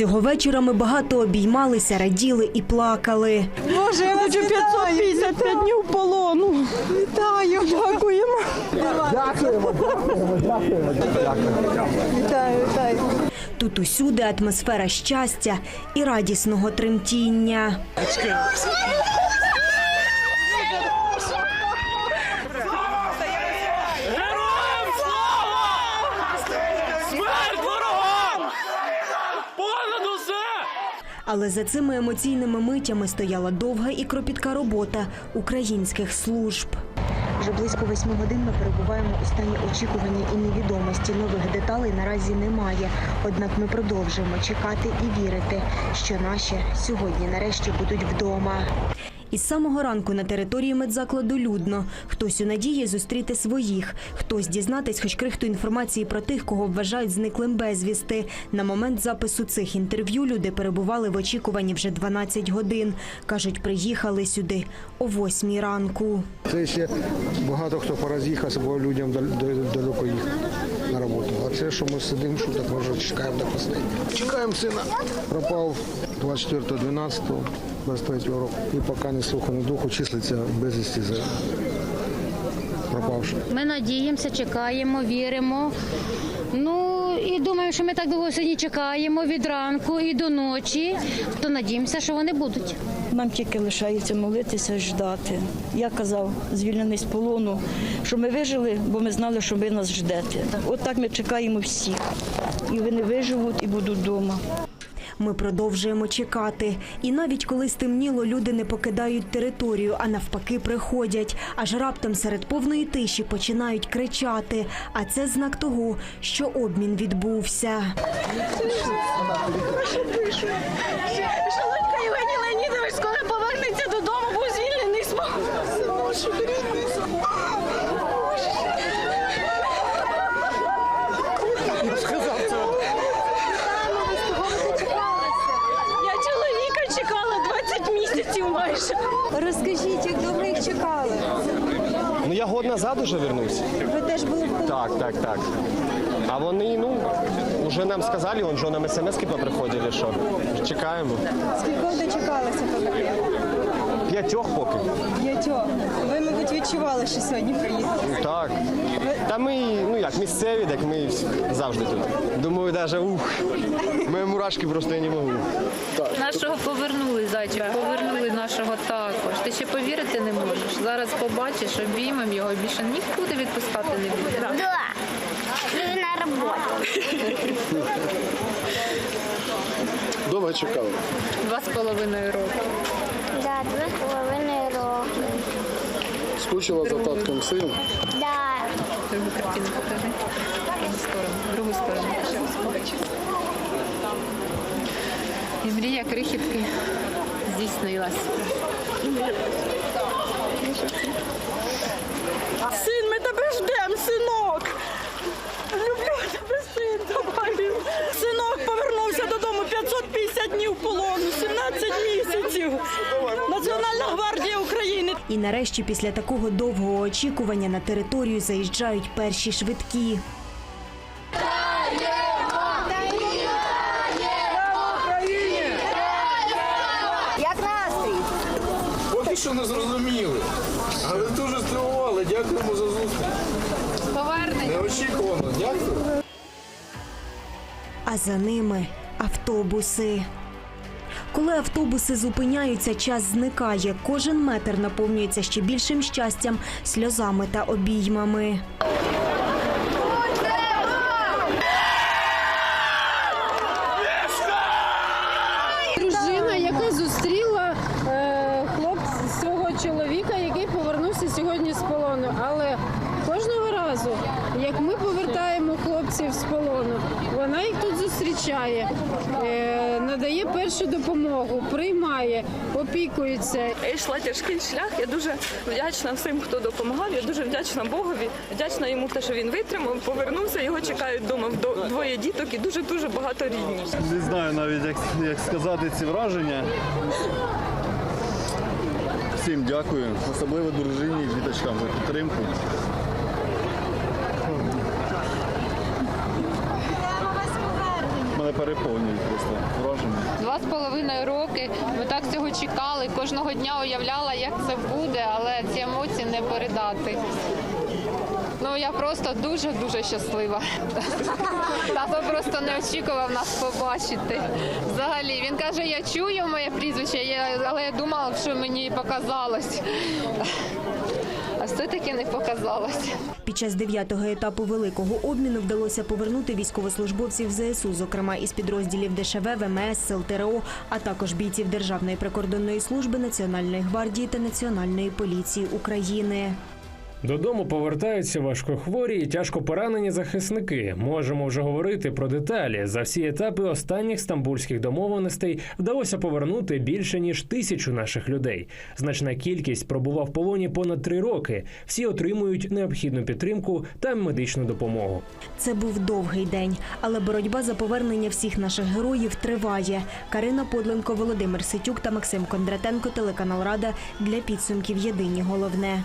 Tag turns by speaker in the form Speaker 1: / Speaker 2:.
Speaker 1: Цього вечора ми багато обіймалися, раділи і плакали.
Speaker 2: Боже, я хочу 555 днів полону. Вітаю, дякуємо. Вітаю, вітаю.
Speaker 1: Тут усюди атмосфера щастя і радісного тремтіння. Але за цими емоційними митями стояла довга і кропітка робота українських служб. Вже близько восьми годин ми перебуваємо у стані очікування і невідомості. Нових деталей наразі немає. Однак ми продовжуємо чекати і вірити, що наші сьогодні нарешті будуть вдома. Із самого ранку на території медзакладу людно. Хтось у надії зустріти своїх, хтось дізнатись хоч крихту інформації про тих, кого вважають зниклим безвісти. На момент запису цих інтерв'ю люди перебували в очікуванні вже 12 годин. Кажуть, приїхали сюди о 8 ранку.
Speaker 3: Це ще багато хто пороз'їхався, бо людям дал- дал- далеко їхати на роботу. А це, що ми сидимо, що так може чекаємо до останнього. Чекаємо сина. Пропав 24.12.23 року. І поки не слуху, не духу числиться безвісті за пропавши.
Speaker 4: Ми надіємося, чекаємо, віримо. Ну і думаю, що ми так довго сьогодні чекаємо від ранку і до ночі, то надіємося, що вони будуть.
Speaker 2: Нам тільки лишається молитися ждати. Я казав, звільнений з полону, що ми вижили, бо ми знали, що ви нас ждете. От так ми чекаємо всіх. І вони виживуть і будуть вдома.
Speaker 1: Ми продовжуємо чекати. І навіть коли стемніло, люди не покидають територію, а навпаки приходять. Аж раптом серед повної тиші починають кричати. А це знак того, що обмін відбувся.
Speaker 5: Шалодька Євгеній Леонідович скоро повернеться додому, був звільнений з Я чоловіка чекала 20 місяців майже.
Speaker 6: Розкажіть, як довго їх чекали?
Speaker 7: Ну я год назад уже вернусь.
Speaker 6: Ви теж були в?
Speaker 7: Так, так, так. А вони, ну, вже нам сказали, он же нам смс-ки поприходили, що чекаємо.
Speaker 6: Скількох дочекалися поки?
Speaker 7: П'ятьох поки.
Speaker 6: П'ятьох. Ви, мабуть, відчували, що сьогодні приїхали.
Speaker 7: Ну, Так. Та ми, ну як, місцеві, так ми завжди тут. Думаю, навіть ух. Ми мурашки просто я не можу.
Speaker 8: Нашого повернули зайчик, повернули нашого також. Ти ще повірити не можеш. Зараз побачиш, обіймем його більше нікуди відпускати не буде.
Speaker 5: Да. Він на роботі.
Speaker 3: Довго чекали.
Speaker 8: Два з половиною роки.
Speaker 5: Да, два з половиною роки.
Speaker 3: Скучила за татком сином.
Speaker 5: Да.
Speaker 8: Другу картину покажи. Другу сторону. Другу сторону. І мрія крихітки здійснилась.
Speaker 1: І нарешті, після такого довгого очікування, на територію заїжджають перші швидкі.
Speaker 6: Як настрій?
Speaker 3: Поки що не зрозуміли. Але дуже здивували. Дякуємо за зустріч.
Speaker 8: Повернення.
Speaker 3: Неочікувано. Дякую.
Speaker 1: а за ними автобуси. Коли автобуси зупиняються, час зникає. Кожен метр наповнюється ще більшим щастям, сльозами та обіймами.
Speaker 9: Дружина, яка зустріла е, хлопця свого чоловіка, який повернувся сьогодні з полону. Але кожного разу, як ми повертаємо хлопців з полону, вона їх тут зустрічає, е, надає першу допомогу, приймає, опікується.
Speaker 10: Я йшла тяжкий шлях. Я дуже вдячна всім, хто допомагав. Я дуже вдячна Богові. Вдячна йому те, що він витримав, повернувся. Його чекають вдома двоє діток і дуже дуже багато рідних.
Speaker 11: Не знаю навіть, як, як сказати ці враження. Всім дякую, особливо дружині і діточкам за підтримку. Переповнюють просто.
Speaker 8: Два з половиною роки. Ми так цього чекали. Кожного дня уявляла, як це буде, але ці емоції не передати. Ну я просто дуже дуже щаслива. Тато просто не очікував нас побачити. Взагалі він каже: я чую моє прізвище, але я думала, що мені показалось. А все-таки не показалось.
Speaker 1: Під час дев'ятого етапу великого обміну вдалося повернути військовослужбовців ЗСУ, зокрема із підрозділів ДШВ, ВМС, СЛТРО, а також бійців Державної прикордонної служби, Національної гвардії та Національної поліції України.
Speaker 12: Додому повертаються важкохворі і тяжко поранені захисники. Можемо вже говорити про деталі. За всі етапи останніх стамбульських домовленостей вдалося повернути більше ніж тисячу наших людей. Значна кількість пробула в полоні понад три роки. Всі отримують необхідну підтримку та медичну допомогу.
Speaker 1: Це був довгий день, але боротьба за повернення всіх наших героїв триває. Карина Подленко, Володимир Ситюк та Максим Кондратенко, телеканал Рада для підсумків Єдині головне.